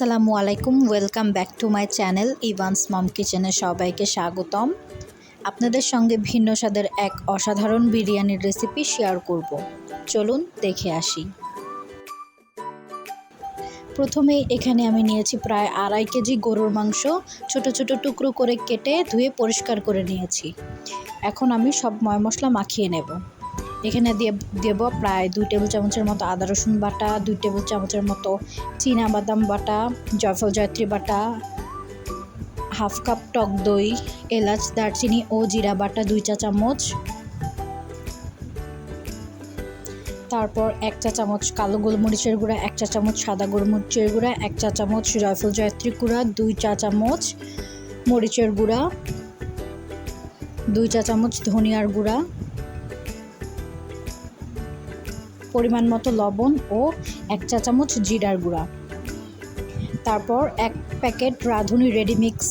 আসসালামু আলাইকুম welcome back to my channel Ivan's mom কিচেনে সবাইকে স্বাগতম। আপনাদের সঙ্গে ভিন্ন স্বাদের এক অসাধারণ বিরিয়ানির রেসিপি শেয়ার করব। চলুন দেখে আসি। প্রথমে এখানে আমি নিয়েছি প্রায় আড়াই কেজি গরুর মাংস, ছোট ছোট টুকরো করে কেটে ধুয়ে পরিষ্কার করে নিয়েছি। এখন আমি সব ময় মশলা মাখিয়ে নেব। এখানে দিয়ে, দেব প্রায় দুই টেবিল চামচের মতো আদা রসুন বাটা, দুই টেবিল চামচের মতো চীনা বাদাম বাটা, জয়ফল জয়ত্রী বাটা, হাফ কাপ টক দই, এলাচ, দারচিনি ও জিরা বাটা দুই চা চামচ। তারপর এক চা চামচ কালো গোলমরিচের গুঁড়া, এক চা চামচ সাদা গোলমরিচের গুঁড়া, এক চা চামচ জয়ফল জয়ত্রী গুঁড়া, দুই চা চামচ মরিচের গুঁড়া, দুই চা চামচ ধনিয়ার গুঁড়া পরিমাণ মতো লবণ ও এক চা চামচ জিরার গুঁড়া। তারপর এক প্যাকেট রাঁধুনি রেডিমিক্স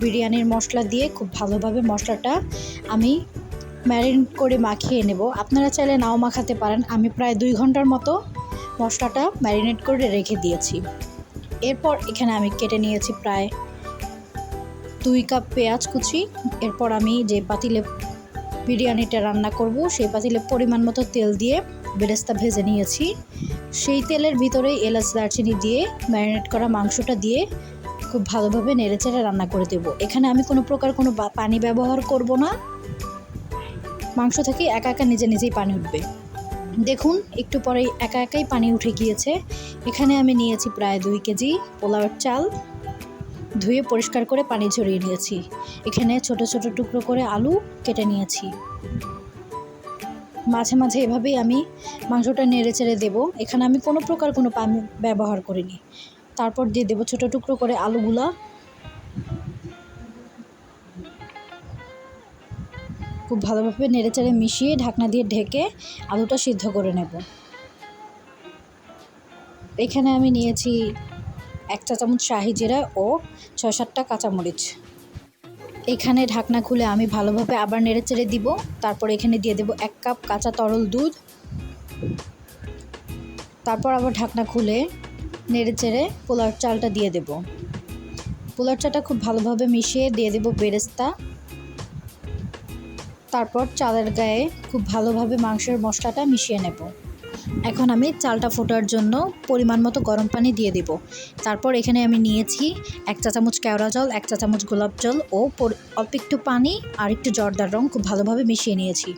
বিরিয়ানির মশলা দিয়ে খুব ভালোভাবে মশলাটা আমি ম্যারিনেট করে মাখিয়ে নেব। আপনারা চাইলে নাও মাখাতে পারেন। আমি প্রায় দুই ঘণ্টার মতো মশলাটা ম্যারিনেট করে রেখে দিয়েছি। এরপর এখানে আমি কেটে নিয়েছি প্রায় দুই কাপ পেঁয়াজ কুচি। এরপর আমি যে পাতিলে বিরিয়ানিটা রান্না করব। সেই পাতিলে পরিমাণ মতো তেল দিয়ে বেরেস্তা ভেজে নিয়েছি। সেই তেলের ভিতরেই এলাচ দারচিনি দিয়ে, ম্যারিনেট করা মাংসটা দিয়ে খুব ভালোভাবে নেড়েচেড়ে রান্না করে দেবো। এখানে আমি কোনো প্রকার কোনো পানি ব্যবহার করব না। মাংস থেকে একা একা নিজে নিজেই পানি উঠবে। দেখুন, একটু পরেই একা একাই পানি উঠে গিয়েছে। এখানে আমি নিয়েছি প্রায় দুই কেজি পোলাওয়ের চাল। ধুয়ে পরিষ্কার করে পানি ঝরিয়ে নিয়েছি। এখানে ছোট ছোট টুকরো করে আলু কেটে নিয়েছি। মাঝে মাঝে এভাবেই আমি মাংসটা নেড়ে চেড়ে দেবো। এখানে আমি কোনো প্রকার কোনো পানি ব্যবহার করিনি। তারপর দিয়ে দেবো ছোটো টুকরো করে আলুগুলা। খুব ভালোভাবে নেড়ে চেড়ে মিশিয়ে ঢাকনা দিয়ে ঢেকে আলুটা সিদ্ধ করে নেব। এখানে আমি নিয়েছি এক চা চামচ শাহি জিরা ও ছয় সাতটা কাঁচামরিচ। এখানে ঢাকনা খুলে আমি ভালোভাবে আবার নেড়ে চেড়ে দিব। তারপর এখানে দিয়ে দেব এক কাপ কাঁচা তরল দুধ। তারপর আবার ঢাকনা খুলে নেড়ে চেড়ে পোলার চালটা দিয়ে দেব। পোলার চালটা খুব ভালোভাবে মিশিয়ে দিয়ে দেব বেরেস্তা। তারপর চালের গায়ে খুব ভালোভাবে মাংসের মশলাটা মিশিয়ে নেব। এখন আমি চালটা ফোটার জন্য পরিমাণ মতো গরম পানি দিয়ে দেব। তারপর এখানে আমি নিয়েছি এক চা চামচ কেওড়া জল, এক চা চামচ গোলাপ জল ও অল্প একটু পানি আর একটু জর্দার রং খুব ভালোভাবে মিশিয়ে নিয়েছি।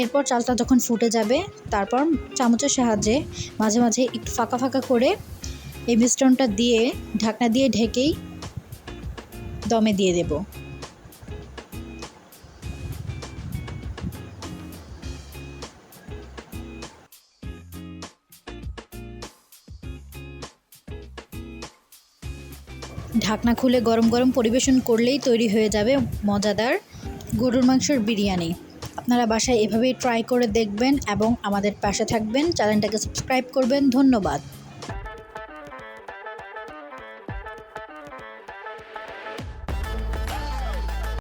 এরপর চালটা যখন ফুটে যাবে, তারপর চামচের সাহায্যে মাঝে মাঝে একটু ফাঁকা ফাঁকা করে এই মিশ্রণটা দিয়ে ঢাকনা দিয়ে ঢেকেই দমে দিয়ে দেবো। ঢাকনা খুলে গরম গরম পরিবেশন করলেই তৈরি হয়ে যাবে মজাদার গরুর মাংসের বিরিয়ানি। আপনারা বাসায় এভাবেই ট্রাই করে দেখবেন এবং আমাদের পাশে থাকবেন। চ্যানেলটাকে সাবস্ক্রাইব করবেন। ধন্যবাদ।